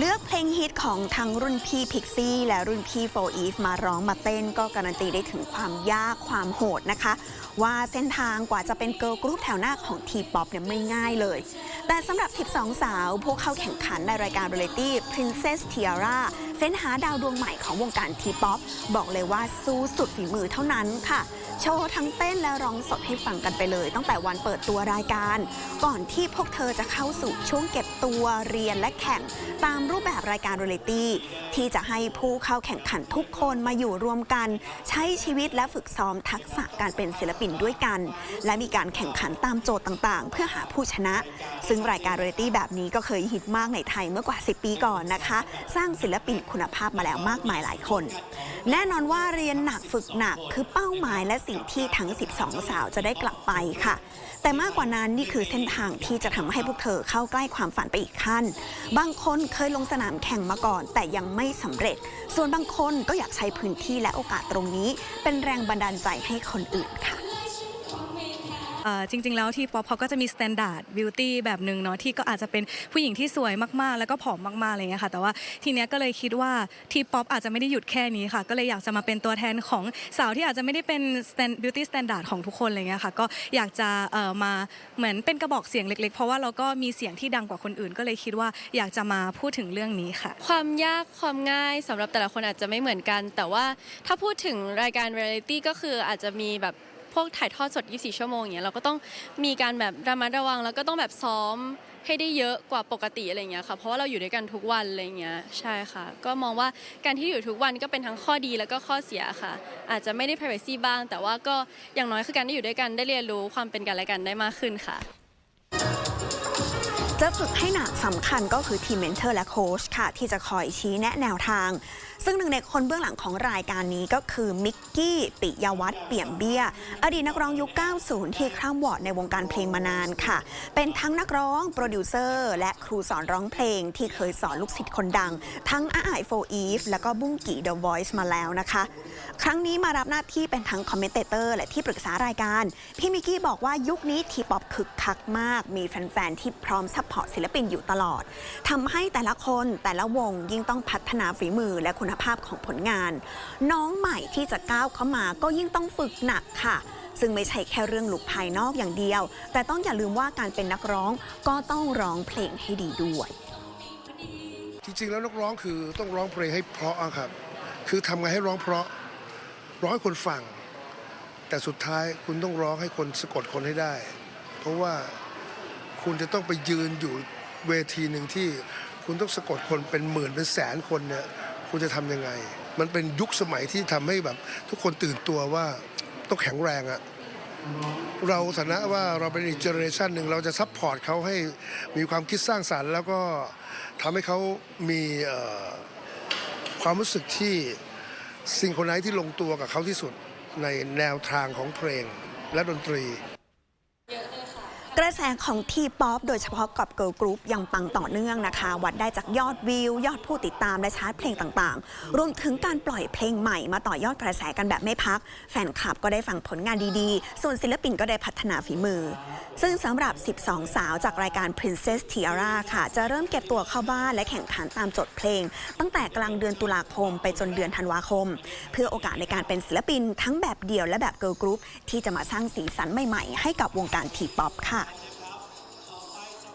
เลือกเพลงฮิตของทั้งรุ่นพี่พิกซี่และรุ่นพี่โฟอีฟมาร้องมาเต้นก็การันตีได้ถึงความยากความโหดนะคะ ว่าเส้นทางกว่าจะเป็นเกิร์ลกรุ๊ปแถวหน้าของทีป๊อปเนี่ยไม่ง่ายเลย แต่สำหรับ 12 สาวผู้เข้าแข่งขันในรายการ r ร a ตี้ Princess Tiara เฟ้นหาดาวดวงใหม่ของวงการทีป๊อปบอกเลยว่าสู้สุดฝีมือเท่านั้นค่ะ โชว์ทั้งเต้นและร้องสดให้ฟังกันไปเลย ตั้งแต่วันเปิดตัวรายการ ก่อนที่พวกเธอจะเข้าสู่ช่วงเก็บตัวเรียนและแข่ง ตามรูปแบบรายการเร a ตี้ที่จะให้ผู้เข้าแข่งขันทุกคนมาอยู่รวมกัน ใช้ชีวิตและฝึกซ้อมทักษะการเป็นศิลปินด้วยกัน และมีการแข่งขันตามโจทย์ต่างๆ เพื่อหาผู้ชนะซึ่งรายการเร a ตี้แบบนี้ก็เคยฮิตมากในไทยเมื่อกว่า 10 ปีก่อนนะคะ สร้างศิลปินคุณภาพมาแล้วมากมายหลายคน แน่นอนว่าเรียนหนักฝึกหนักคือเป้าหมายและสิ่งที่ทั้ง 12 สาวจะได้กลับไปค่ะ แต่มากกว่านั้นนี่คือเส้นทางที่จะทำให้พวกเธอเข้าใกล้ความฝันไปอีกขั้น บางคนเคยลงสนามแข่งมาก่อน แต่ยังไม่สำเร็จ ส่วนบางคนก็อยากใช้พื้นที่และโอกาสตรงนี้ เป็นแรงบันดาลใจให้คนอื่นค่ะ เอ่อจริง ๆ แล้วที่ป๊อปเขาก็จะมีสแตนดาร์ดบิวตี้แบบหนึ่งเนาะที่ก็อาจจะเป็นผู้หญิงที่สวยมากๆ แล้วก็ผอมมากๆอะไรเงี้ยค่ะ แต่ว่าทีเนี้ยก็เลยคิดว่าที่ป๊อปอาจจะไม่ได้หยุดแค่นี้ค่ะ ก็เลยอยากจะมาเป็นตัวแทนของสาวที่อาจจะไม่ได้เป็นบิวตี้สแตนดาร์ดของทุกคนอะไรเงี้ยค่ะ ก็อยากจะเอ่อมาเหมือนเป็นกระบอกเสียงเล็ก ๆ เพราะว่าเราก็มีเสียงที่ดังกว่าคนอื่น ก็เลยคิดว่าอยากจะมาพูดถึงเรื่องนี้ค่ะ ความยากความง่ายสำหรับแต่ละคนอาจจะไม่เหมือนกัน แต่ว่าถ้าพูดถึงรายการเรียลิตี้ก็คืออาจจะมีแบบ พวกถ่ายทอดสด 24 ชั่วโมงอย่างเงี้ยเราก็ต้องมีการแบบระมัดระวัง แล้วก็ต้องแบบซ้อมให้ได้เยอะกว่าปกติอะไรเงี้ยค่ะเพราะว่าเราอยู่ด้วยกันทุกวันอะไรเงี้ยใช่ค่ะ ก็มองว่าการที่อยู่ทุกวันก็เป็นทั้งข้อดีแล้วก็ข้อเสียค่ะ อาจจะไม่ได้ privacy บ้าง แต่ว่าก็อย่างน้อยคือการได้อยู่ด้วยกันได้เรียนรู้ความเป็นกันและกันได้มากขึ้นค่ะ จะฝึกให้หนักสำคัญก็คือทีมเมนเทอร์และโค้ชค่ะ ที่จะคอยชี้แนะแนวทาง ซึ่งหนึ่งในคนเบื้องหลังของรายการนี้ก็คือมิกกี้ปิยวัฒน์เปี่ยมเบี้ย อดีตนักร้องยุค 90 ที่คร่ำวอดในวงการเพลงมานานค่ะ เป็นทั้งนักร้อง โปรดิวเซอร์ และครูสอนร้องเพลงที่เคยสอนลูกศิษย์คนดัง ทั้งอาไอโฟอีฟและก็บุ้งกี่เดอะวอยซ์มาแล้วนะคะ ครั้งนี้มารับหน้าที่เป็นทั้งคอมเมนเตอร์และที่ปรึกษารายการพี่มิกกี้บอกว่ายุคนี้ทีป๊อปคึกคักมาก มีแฟนๆที่พร้อมซัพพอร์ตศิลปินอยู่ตลอดทำให้แต่ละคนแต่ละวงยิ่งต้องพัฒนาฝีมือและคุณภาพของผลงาน น้องใหม่ที่จะก้าวเข้ามาก็ยิ่งต้องฝึกหนักค่ะซึ่งไม่ใช่แค่เรื่องลุกภายนอกอย่างเดียว แต่ต้องอย่าลืมว่าการเป็นนักร้องก็ต้องร้องเพลงให้ดีด้วย จริงๆ แล้วนักร้องคือต้องร้องเพลงให้เพราะอะครับ คือทำไงให้ร้องเพราะ ร้องให้คนฟัง แต่สุดท้ายคุณต้องร้องให้คนสะกดคนให้ได้ เพราะว่า คุณจะต้องไปยืนอยู่เวทีหนึ่งที่คุณต้องสะกดคนเป็นหมื่นเป็นแสนคนเนี่ยคุณจะทำยังไง มันเป็นยุคสมัยที่ทำให้แบบทุกคนตื่นตัวว่าต้องแข็งแรงอะเราฐานะว่าเราเป็นอีกเจเนอเรชันหนึ่งเราจะซัพพอร์ตเขาให้มีความคิดสร้างสารรค์ แล้วก็ทำให้เขามีความรู้สึกที่สิ่งคนไหนที่ลงตัวกับเขาที่สุดในแนวทางของเพลงและดนตรี กระแสของทีป๊อปโดยเฉพาะกับเกิร์ลกรุ๊ปยังปังต่อเนื่องนะคะ วัดได้จากยอดวิว ยอดผู้ติดตามและชาร์ตเพลงต่างๆ รวมถึงการปล่อยเพลงใหม่มาต่อยอดกระแสกันแบบไม่พัก แฟนคลับก็ได้ฟังผลงานดีๆ ส่วนศิลปินก็ได้พัฒนาฝีมือ ซึ่งสำหรับ 12 สาวจากรายการ Princess Tiara ค่ะ จะเริ่มเก็บตัวเข้าบ้านและแข่งขันตามจทย์เพลง ตั้งแต่กลางเดือนตุลาคม ไปจนเดือนธันวาคม เพื่อโอกาสในการเป็นศิลปินทั้งแบบเดี่ยวและแบบเกิร์ลกรุ๊ปที่จะมาสร้างสีสันใหม่ๆ ให้กับวงการทีป๊อปค่ะ back.